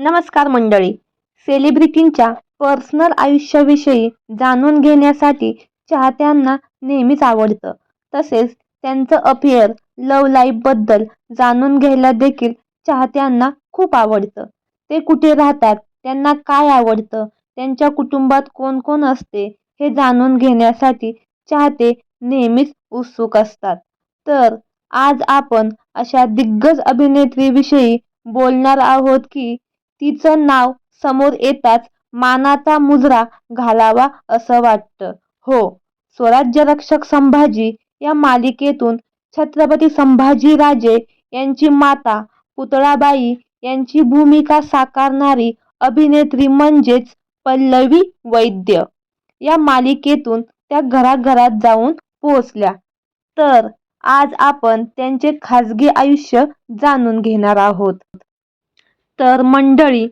नमस्कार मंडळी. सेलिब्रिटींच्या पर्सनल आयुष्याविषयी जाणून घेण्यासाठी चाहत्यांना नेहमीच आवडतं. तसेच त्यांचं अफेअर लव लाईफबद्दल जाणून घ्यायला देखील चाहत्यांना खूप आवडतं. ते कुठे राहतात त्यांना काय आवडतं त्यांच्या कुटुंबात कोण कोण असते हे जाणून घेण्यासाठी चाहते नेहमीच उत्सुक असतात. तर आज आपण अशा दिग्गज अभिनेत्रीविषयी बोलणार आहोत की तिचं नाव समोर येताच मानाचा मुजरा घालावा असं वाटतं. हो स्वराज्यरक्षक संभाजी या मालिकेतून छत्रपती संभाजीराजे यांची माता पुतळाबाई यांची भूमिका साकारणारी अभिनेत्री म्हणजेच पल्लवी वैद्य या मालिकेतून त्या घराघरात जाऊन पोहोचल्या. तर आज आपण त्यांचे खाजगी आयुष्य जाणून घेणार आहोत. तर मंडळी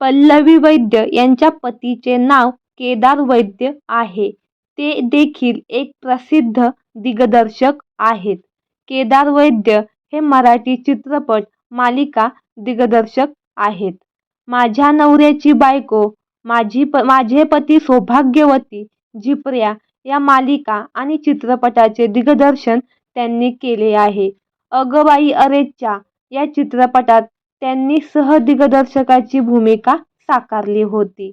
पल्लवी वैद्य यांच्या पतीचे नाव केदार वैद्य आहे. ते देखील एक प्रसिद्ध दिग्दर्शक आहेत. केदार वैद्य हे मराठी चित्रपट मालिका दिग्दर्शक आहेत. माझ्या नवऱ्याची बायको माझी प माझे पती सौभाग्यवती झिपऱ्या या मालिका आणि चित्रपटाचे दिग्दर्शन त्यांनी केले आहे. अगबाई अरेच्चा या चित्रपटात त्यांनी सहदिग्दर्शकाची भूमिका साकारली होती.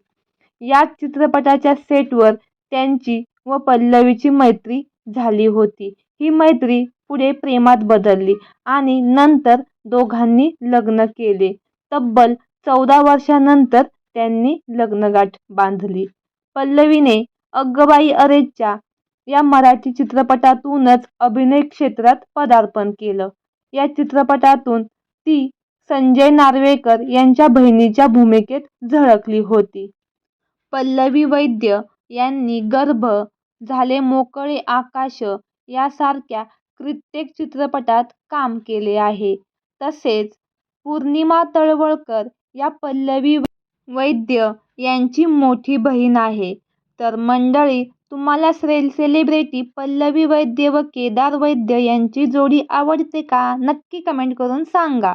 या चित्रपटाच्या सेटवर त्यांची व पल्लवीची मैत्री झाली होती. ही मैत्री पुढे प्रेमात बदलली आणि नंतर दोघांनी लग्न केले. तब्बल चौदा वर्षांनंतर त्यांनी लग्नगाठ बांधली. पल्लवीने अग्गबाई बाई अरेच्चा या मराठी चित्रपटातूनच अभिनय क्षेत्रात पदार्पण केलं. या चित्रपटातून ती संजय नार्वेकर यांच्या बहिणीच्या भूमिकेत झळकली होती. पल्लवी वैद्य यांनी गर्भ झाले मोकळे आकाश यासारख्या कित्येक चित्रपटात काम केले आहे. तसेच पूर्णिमा तळवलकर या पल्लवी वैद्य यांची मोठी बहीण आहे. तर मंडळी तुम्हाला सेल सेलिब्रिटी पल्लवी वैद्य व केदार वैद्य यांची जोडी आवडते का? नक्की कमेंट करून सांगा.